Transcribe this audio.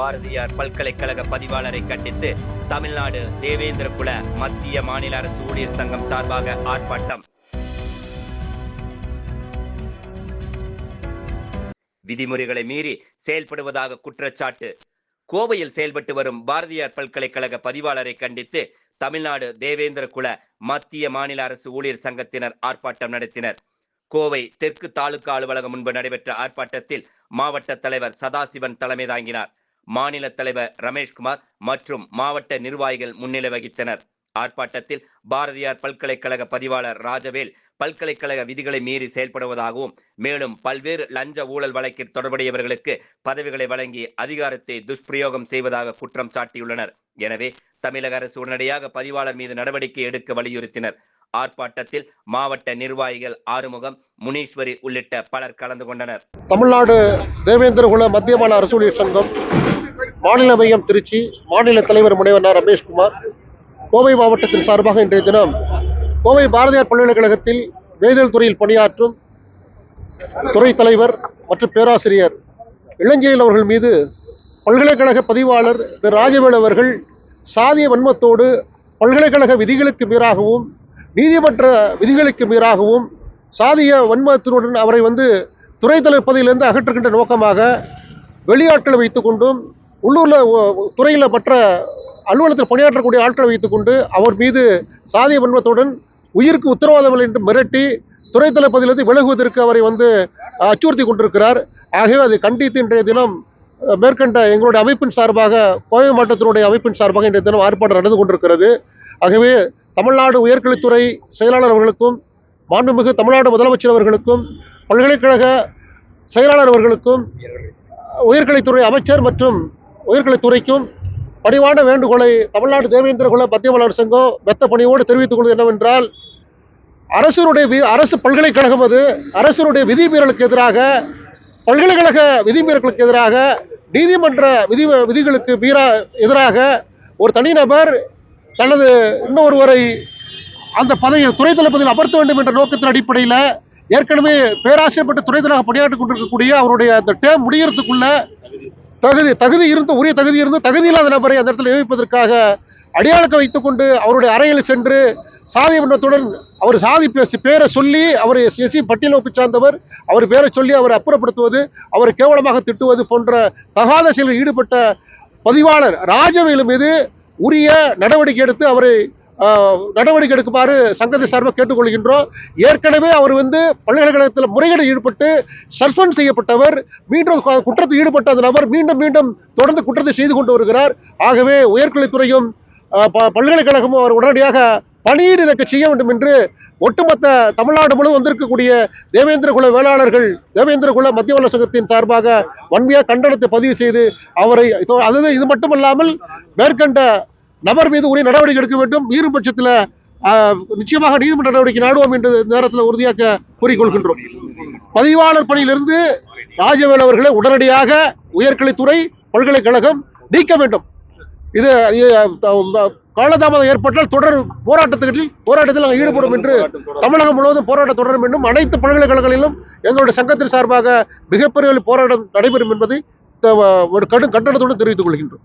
பாரதியார் பல்கலைக்கழக பதிவாளரை கண்டித்து தமிழ்நாடு தேவேந்திர குல மத்திய மாநில அரசு ஊழியர் சங்கம் சார்பாக ஆர்ப்பாட்டம். விதிமுறைகளை மீறி செயல்படுவதாக குற்றச்சாட்டு. கோவையில் செயல்பட்டு வரும் பாரதியார் பல்கலைக்கழக பதிவாளரை கண்டித்து தமிழ்நாடு தேவேந்திர குல மத்திய மாநில அரசு ஊழியர் சங்கத்தினர் ஆர்ப்பாட்டம் நடத்தினர். கோவை தெற்கு தாலுகா அலுவலகம் முன்பு நடைபெற்ற ஆர்ப்பாட்டத்தில் மாவட்ட தலைவர் சதாசிவன் தலைமை தாங்கினார். மாநில தலைவர் ரமேஷ்குமார் மற்றும் மாவட்ட நிர்வாகிகள் முன்னிலை வகித்தனர். ஆர்ப்பாட்டத்தில் பாரதியார் பல்கலைக்கழக பதிவாளர் ராஜவேல் பல்கலைக்கழக விதிகளை மீறி செயல்படுவதாகவும் மேலும் பல்வேறு லஞ்ச ஊழல் வழக்கில் தொடர்புடையவர்களுக்கு பதவிகளை வழங்கி அதிகாரத்தை துஷ்பிரயோகம் செய்வதாக குற்றம் சாட்டியுள்ளனர். எனவே தமிழக அரசு உடனடியாக பதிவாளர் மீது நடவடிக்கை எடுக்க வலியுறுத்தினர். ஆர்ப்பாட்டத்தில் மாவட்ட நிர்வாகிகள் ஆறுமுகம் முனீஸ்வரி உள்ளிட்ட பலர் கலந்து கொண்டனர். தமிழ்நாடு தேவேந்திரகுல மத்திய மாநில அரசு சங்கம் மாநில மையம் திருச்சி மாநில தலைவர் முனைவர் நா. ரமேஷ்குமார் கோவை மாவட்டத்தின் சார்பாக இன்றைய தினம் கோவை பாரதியார் பல்கலைக்கழகத்தில் வேதியியல் துறையில் பணியாற்றும் துறை தலைவர் மற்றும் பேராசிரியர் இளஞ்செயல் அவர்கள் மீது பல்கலைக்கழக பதிவாளர் திரு ராஜவேல் அவர்கள் சாதிய வன்மத்தோடு பல்கலைக்கழக விதிகளுக்கு மீறாகவும் நீதிமன்ற விதிகளுக்கு மீறாகவும் சாதிய வன்மத்தினுடன் அவரை வந்து துறை தலைவர் பதவியிலிருந்து அகற்றுகின்ற நோக்கமாக வெளியாட்களை வைத்துக்கொண்டும் உள்ளூரில் துறையில் மற்ற அலுவலகத்தில் பணியாற்றக்கூடிய ஆட்களை வைத்துக்கொண்டு அவர் மீது சாதிய வன்மத்துடன் உயிருக்கு உத்தரவாதம் என்று மிரட்டி துறை தளபதியிலிருந்து விலகுவதற்கு அவரை வந்து அச்சுறுத்தி கொண்டிருக்கிறார். ஆகவே அதை கண்டித்து இன்றைய தினம் மேற்கண்ட எங்களுடைய அமைப்பின் சார்பாக கோவை மாவட்டத்தினுடைய அமைப்பின் சார்பாக இன்றைய தினம் ஆர்ப்பாட்டம் நடந்து கொண்டிருக்கிறது. ஆகவே தமிழ்நாடு உயர்கல்வித்துறை செயலாளர் அவர்களுக்கும் மாண்புமிகு தமிழ்நாடு முதலமைச்சர் அவர்களுக்கும் பல்கலைக்கழக செயலாளர் அவர்களுக்கும் உயர்கல்வித்துறை அமைச்சர் மற்றும் உயர்கல்வித்துறைக்கும் பணிவான வேண்டுகோளை தமிழ்நாடு தேவேந்திர குல மத்திய மாநில சங்கம் மெத்த பணியோடு தெரிவித்துக் கொள்வது என்னவென்றால் அரசனுடைய அரசு பல்கலைக்கழகம் அது. அரசனுடைய விதிமீறலுக்கு எதிராக பல்கலைக்கழக விதிமீறலுக்கு எதிராக நீதிமன்ற விதி விதிகளுக்கு மீறா எதிராக ஒரு தனிநபர் தனது இன்னொருவரை அந்த பதவியை துறை தளபதியில் அமர்த்த வேண்டும் என்ற நோக்கத்தின் அடிப்படையில் ஏற்கனவே பேராசிரியர் பட்ட துறை தலைவராக பணியாற்றிக் கொண்டிருக்கக்கூடிய அவருடைய அந்த டேம் முடியறதுக்குள்ள தகுதி தகுதி இருந்து உரிய தகுதி இருந்து தகுதி இல்லாத நபரை அந்த இடத்துல நியமிப்பதற்காக அடையாளக்க வைத்துக்கொண்டு அவருடைய அறையில் சென்று சாதி மன்றத்துடன் அவர் சாதி பேசி பேரை சொல்லி அவர் எஸ்சி பட்டியல் வகுப்பு சார்ந்தவர் அவர் பேரை சொல்லி அவரை அப்புறப்படுத்துவது அவரை கேவலமாக திட்டுவது போன்ற தகாத செயலில் ஈடுபட்ட பதிவாளர் ராஜவேலு மீது உரிய நடவடிக்கை எடுத்து அவரை நடவடிக்கை எடுக்குமாறு சங்கத்தை சார்பாக கேட்டுக்கொள்கின்றோம். ஏற்கனவே அவர் வந்து பல்கலைக்கழகத்தில் முறைகேடு ஈடுபட்டு சஸ்பெண்ட் செய்யப்பட்டவர் மீண்டும் குற்றத்தில் ஈடுபட்ட அந்த நபர் மீண்டும் மீண்டும் தொடர்ந்து குற்றத்தை செய்து கொண்டு வருகிறார். ஆகவே உயர்கல்வித்துறையும் ப- பல்கலைக்கழகமும் அவர் உடனடியாக பணியீடு இறக்க செய்ய வேண்டும் என்று ஒட்டுமொத்த தமிழ்நாடு முழு வந்திருக்கக்கூடிய தேவேந்திர குல வேளாளர்கள் தேவேந்திர குல மத்திய வள சங்கத்தின் சார்பாக வன்மையாக கண்டனத்தை பதிவு செய்து அவரை அதாவது இது மட்டுமல்லாமல் மேற்கண்ட நபர் மீது உரிய நடவடிக்கை எடுக்க வேண்டும். மீறும் பட்சத்தில் நிச்சயமாக நீதிமன்ற நடவடிக்கை நாடுவோம் என்று நேரத்தில் உறுதியாக்க கூறிக்கொள்கின்றோம். பதிவாளர் பணியிலிருந்து ராஜவேல் அவர்களை உடனடியாக உயர்கல்வித்துறை பல்கலைக்கழகம் நீக்க வேண்டும். இது காலதாமதம் ஏற்பட்டால் தொடர் போராட்டத்தில் போராட்டத்தில் நாங்கள் ஈடுபடும் என்று தமிழகம் முழுவதும் போராட்டம் தொடரும் என்றும் அனைத்து பல்கலைக்கழகங்களிலும் எங்களுடைய சங்கத்தின் சார்பாக மிகப்பெரிய போராட்டம் நடைபெறும் என்பதை ஒரு கடும் கட்டணத்துடன் தெரிவித்துக் கொள்கின்றோம்.